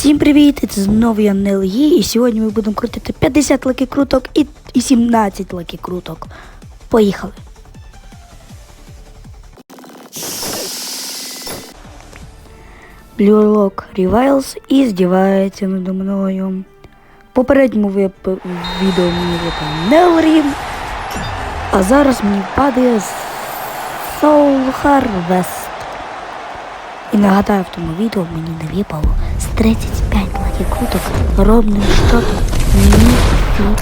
Всім привіт! Це знову я Нелгі, і сьогодні ми будемо крутити 50 лаки круток і, і 17 лаки круток. Поїхали! Lock Reviles і здівається над мною. Попередньому вип- відео мені випав Нелрім, а зараз мені падає Soul Harvest. І нагадаю, в тому відео мені не випало з 35 лаки круток ровним штатом ніфіга.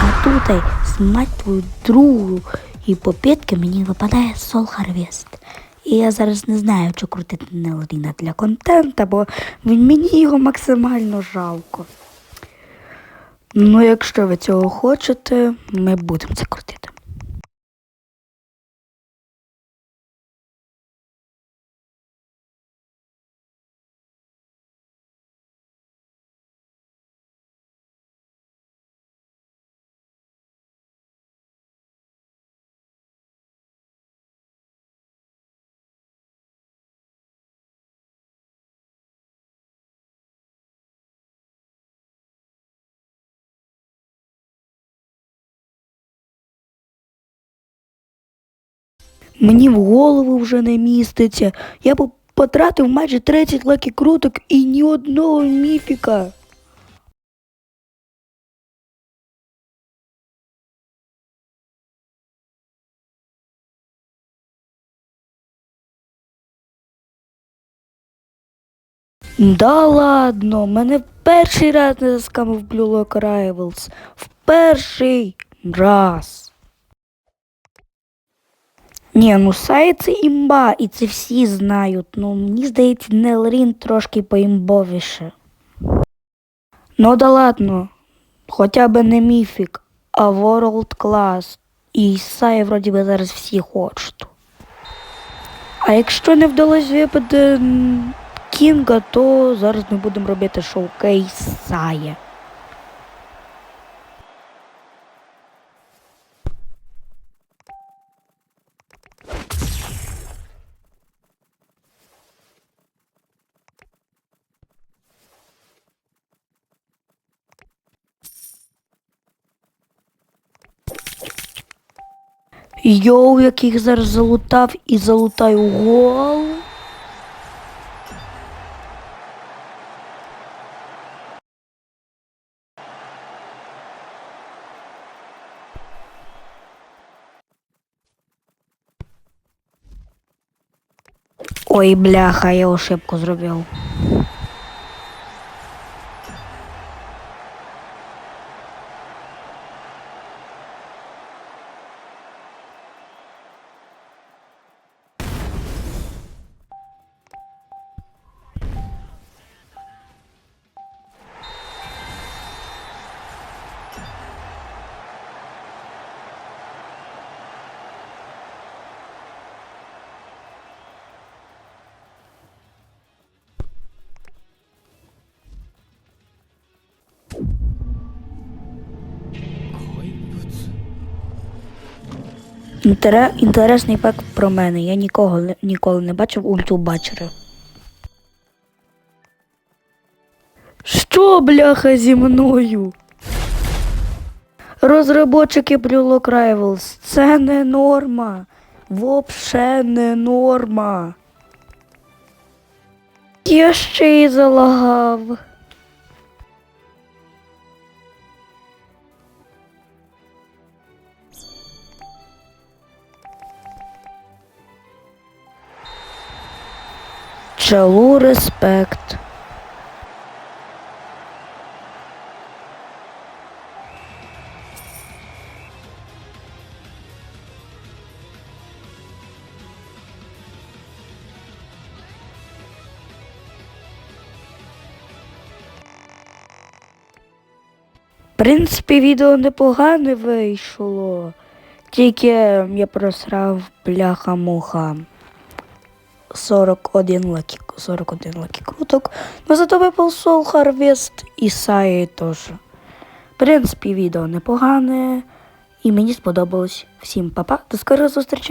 А тут мать твою другу і попитки мені випадає Soul Harvest. І я зараз не знаю, чи крутити Нелріна для контента, бо мені його максимально жалко. Ну, якщо ви цього хочете, ми будемо це крутити. Мені в голову вже не міститься. Я по- потратив майже 30 лаки круток і ні одного міфіка. Да ладно, мене в перший раз не заскамив Blue Lock Rivals. В перший раз. Ні, ну сайт це імба, і це всі знають. Ну, мені здається, Нелрін трошки поімбовіше. Ну да ладно, хоча б не міфік, а World Class. І Ісаї вроді би зараз всі хочуть. А якщо не вдалося випити Кінга, то зараз ми будемо робити шоукейс Сая. Йоу, яких зараз залутав і залутаю гол. Ой, бляха, я ошибку зробив. Інтере... Інтересний факт про мене. Я нікого ніколи не бачив ульту бачера. Що, бляха, зі мною? Blue Lock Rivals, це не норма. Вообще не норма. Я ще й залагав. Чалу респект. В принципі, відео непогане вийшло. Тільки я просрав бляха-муха. 41 лаки, 41 лаки круток. Но зато випав Soul Harvest і Саї теж. В принципі, відео непогане. І мені сподобалось. Всім па-па, до скорої зустрічі.